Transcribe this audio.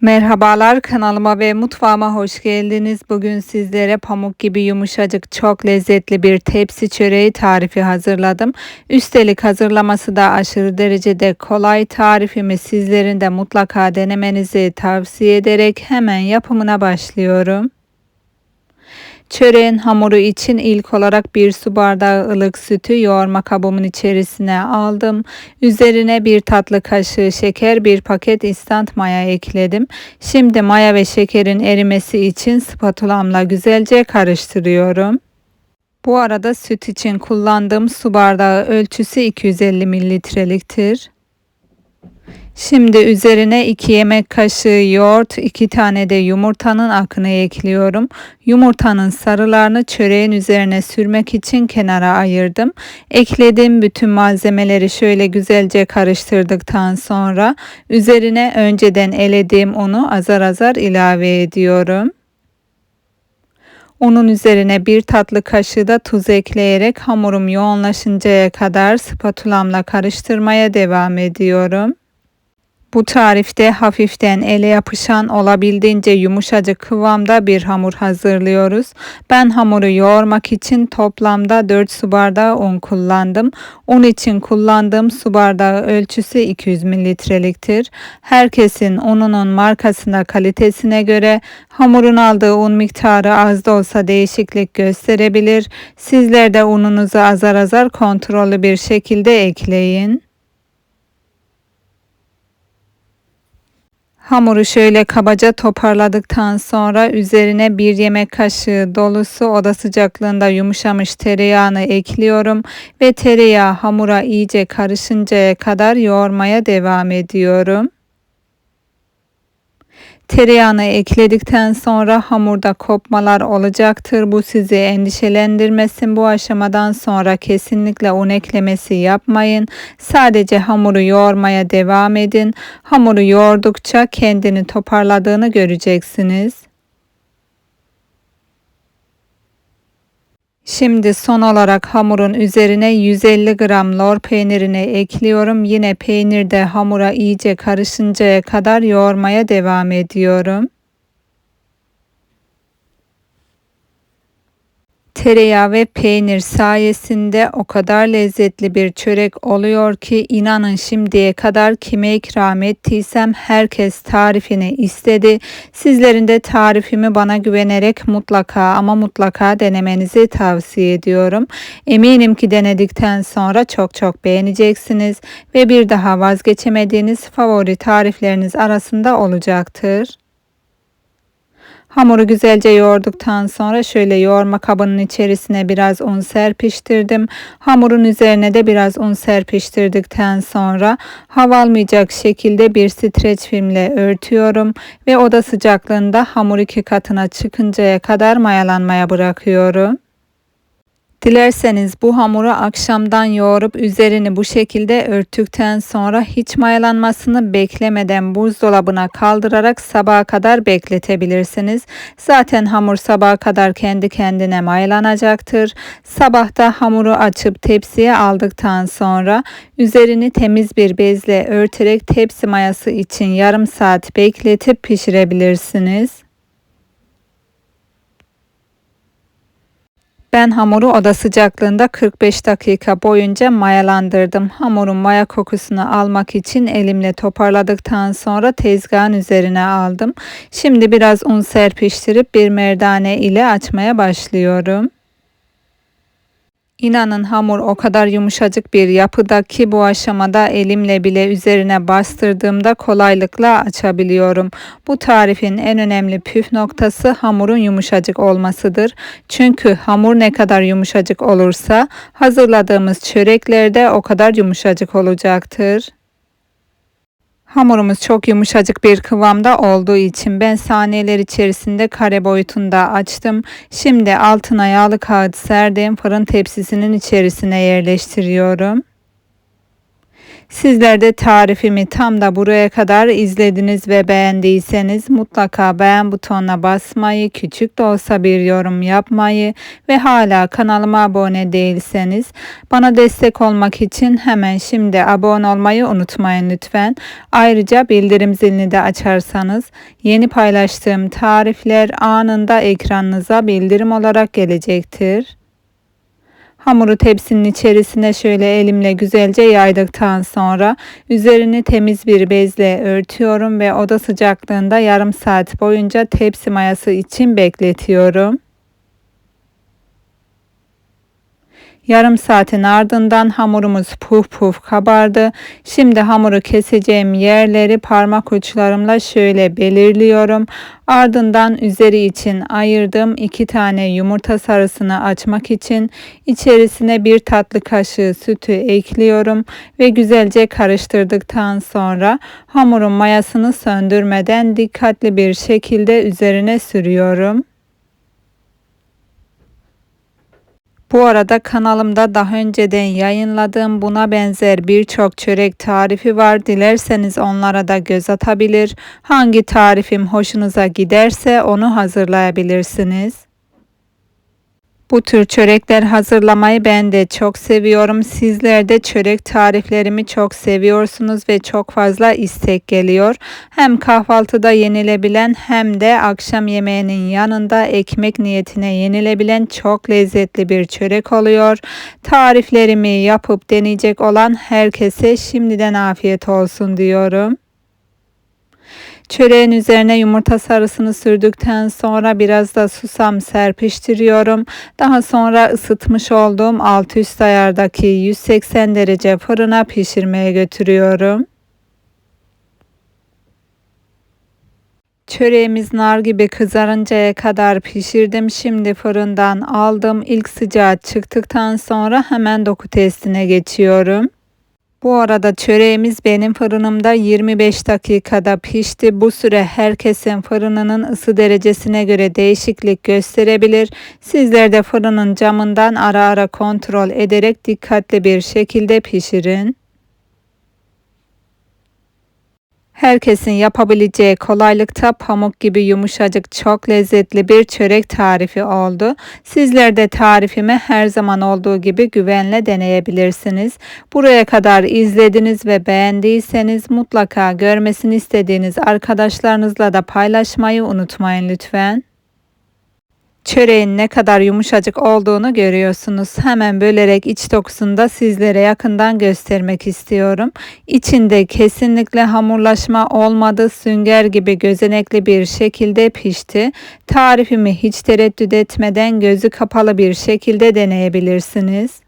Merhabalar kanalıma ve mutfağıma hoş geldiniz. Bugün sizlere pamuk gibi yumuşacık çok lezzetli bir tepsi çöreği tarifi hazırladım. Üstelik hazırlaması da aşırı derecede kolay tarifimi sizlerin de mutlaka denemenizi tavsiye ederek hemen yapımına başlıyorum. Çöreğin hamuru için ilk olarak bir su bardağı ılık sütü yoğurma kabımın içerisine aldım. Üzerine bir tatlı kaşığı şeker, bir paket instant maya ekledim. Şimdi maya ve şekerin erimesi için spatulamla güzelce karıştırıyorum. Bu arada süt için kullandığım su bardağı ölçüsü 250 mililitreliktir. Şimdi üzerine 2 yemek kaşığı yoğurt, 2 tane de yumurtanın akını ekliyorum. Yumurtanın sarılarını çöreğin üzerine sürmek için kenara ayırdım. Eklediğim bütün malzemeleri şöyle güzelce karıştırdıktan sonra üzerine önceden elediğim unu azar azar ilave ediyorum. Unun üzerine bir tatlı kaşığı da tuz ekleyerek hamurum yoğunlaşıncaya kadar spatulamla karıştırmaya devam ediyorum. Bu tarifte hafiften ele yapışan olabildiğince yumuşacık kıvamda bir hamur hazırlıyoruz. Ben hamuru yoğurmak için toplamda 4 su bardağı un kullandım. Un için kullandığım su bardağı ölçüsü 200 mililitreliktir. Herkesin ununun markasına kalitesine göre hamurun aldığı un miktarı az da olsa değişiklik gösterebilir. Sizler de ununuzu azar azar kontrollü bir şekilde ekleyin. Hamuru şöyle kabaca toparladıktan sonra üzerine bir yemek kaşığı dolusu oda sıcaklığında yumuşamış tereyağını ekliyorum ve tereyağı hamura iyice karışıncaya kadar yoğurmaya devam ediyorum. Tereyağını ekledikten sonra hamurda kopmalar olacaktır. Bu sizi endişelendirmesin. Bu aşamadan sonra kesinlikle un eklemesi yapmayın. Sadece hamuru yoğurmaya devam edin. Hamuru yoğurdukça kendini toparladığını göreceksiniz. Şimdi son olarak hamurun üzerine 150 gram lor peynirini ekliyorum. Yine peynir de hamura iyice karışıncaya kadar yoğurmaya devam ediyorum. Tereyağı ve peynir sayesinde o kadar lezzetli bir çörek oluyor ki inanın şimdiye kadar kime ikram ettiysem herkes tarifini istedi. Sizlerin de tarifimi bana güvenerek mutlaka ama mutlaka denemenizi tavsiye ediyorum. Eminim ki denedikten sonra çok çok beğeneceksiniz ve bir daha vazgeçemediğiniz favori tarifleriniz arasında olacaktır. Hamuru güzelce yoğurduktan sonra şöyle yoğurma kabının içerisine biraz un serpiştirdim. Hamurun üzerine de biraz un serpiştirdikten sonra hava almayacak şekilde bir streç filmle örtüyorum ve oda sıcaklığında hamur iki katına çıkıncaya kadar mayalanmaya bırakıyorum. Dilerseniz bu hamuru akşamdan yoğurup üzerini bu şekilde örttükten sonra hiç mayalanmasını beklemeden buzdolabına kaldırarak sabaha kadar bekletebilirsiniz. Zaten hamur sabaha kadar kendi kendine mayalanacaktır. Sabahta hamuru açıp tepsiye aldıktan sonra üzerini temiz bir bezle örterek tepsi mayası için yarım saat bekletip pişirebilirsiniz. Ben hamuru oda sıcaklığında 45 dakika boyunca mayalandırdım. Hamurun maya kokusunu almak için elimle toparladıktan sonra tezgahın üzerine aldım. Şimdi biraz un serpiştirip bir merdane ile açmaya başlıyorum. İnanın hamur o kadar yumuşacık bir yapıda ki bu aşamada elimle bile üzerine bastırdığımda kolaylıkla açabiliyorum. Bu tarifin en önemli püf noktası hamurun yumuşacık olmasıdır. Çünkü hamur ne kadar yumuşacık olursa hazırladığımız çörekler de o kadar yumuşacık olacaktır. Hamurumuz çok yumuşacık bir kıvamda olduğu için ben saniyeler içerisinde kare boyutunda açtım. Şimdi altına yağlı kağıt serdiğim fırın tepsisinin içerisine yerleştiriyorum. Sizler de tarifimi tam da buraya kadar izlediniz ve beğendiyseniz mutlaka beğen butonuna basmayı, küçük de olsa bir yorum yapmayı ve hala kanalıma abone değilseniz bana destek olmak için hemen şimdi abone olmayı unutmayın lütfen. Ayrıca bildirim zilini de açarsanız yeni paylaştığım tarifler anında ekranınıza bildirim olarak gelecektir. Hamuru tepsinin içerisine şöyle elimle güzelce yaydıktan sonra üzerini temiz bir bezle örtüyorum ve oda sıcaklığında yarım saat boyunca tepsi mayası için bekletiyorum. Yarım saatin ardından hamurumuz puf puf kabardı. Şimdi hamuru keseceğim yerleri parmak uçlarımla şöyle belirliyorum. Ardından üzeri için ayırdığım iki tane yumurta sarısını açmak için içerisine bir tatlı kaşığı sütü ekliyorum ve güzelce karıştırdıktan sonra hamurun mayasını söndürmeden dikkatli bir şekilde üzerine sürüyorum. Bu arada kanalımda daha önceden yayınladığım buna benzer birçok çörek tarifi var. Dilerseniz onlara da göz atabilir. Hangi tarifim hoşunuza giderse onu hazırlayabilirsiniz. Bu tür çörekler hazırlamayı ben de çok seviyorum. Sizler de çörek tariflerimi çok seviyorsunuz ve çok fazla istek geliyor. Hem kahvaltıda yenilebilen hem de akşam yemeğinin yanında ekmek niyetine yenilebilen çok lezzetli bir çörek oluyor. Tariflerimi yapıp deneyecek olan herkese şimdiden afiyet olsun diyorum. Çöreğin üzerine yumurta sarısını sürdükten sonra biraz da susam serpiştiriyorum. Daha sonra ısıtmış olduğum alt üst ayardaki 180 derece fırına pişirmeye götürüyorum. Çöreğimiz nar gibi kızarıncaya kadar pişirdim. Şimdi fırından aldım. İlk sıcağı çıktıktan sonra hemen doku testine geçiyorum. Bu arada çöreğimiz benim fırınımda 25 dakikada pişti. Bu süre herkesin fırınının ısı derecesine göre değişiklik gösterebilir. Sizler de fırının camından ara ara kontrol ederek dikkatli bir şekilde pişirin. Herkesin yapabileceği kolaylıkta pamuk gibi yumuşacık çok lezzetli bir çörek tarifi oldu. Sizler de tarifimi her zaman olduğu gibi güvenle deneyebilirsiniz. Buraya kadar izlediniz ve beğendiyseniz mutlaka görmesini istediğiniz arkadaşlarınızla da paylaşmayı unutmayın lütfen. Çöreğin ne kadar yumuşacık olduğunu görüyorsunuz. Hemen bölerek iç dokusunu da sizlere yakından göstermek istiyorum. İçinde kesinlikle hamurlaşma olmadı. Sünger gibi gözenekli bir şekilde pişti. Tarifimi hiç tereddüt etmeden gözü kapalı bir şekilde deneyebilirsiniz.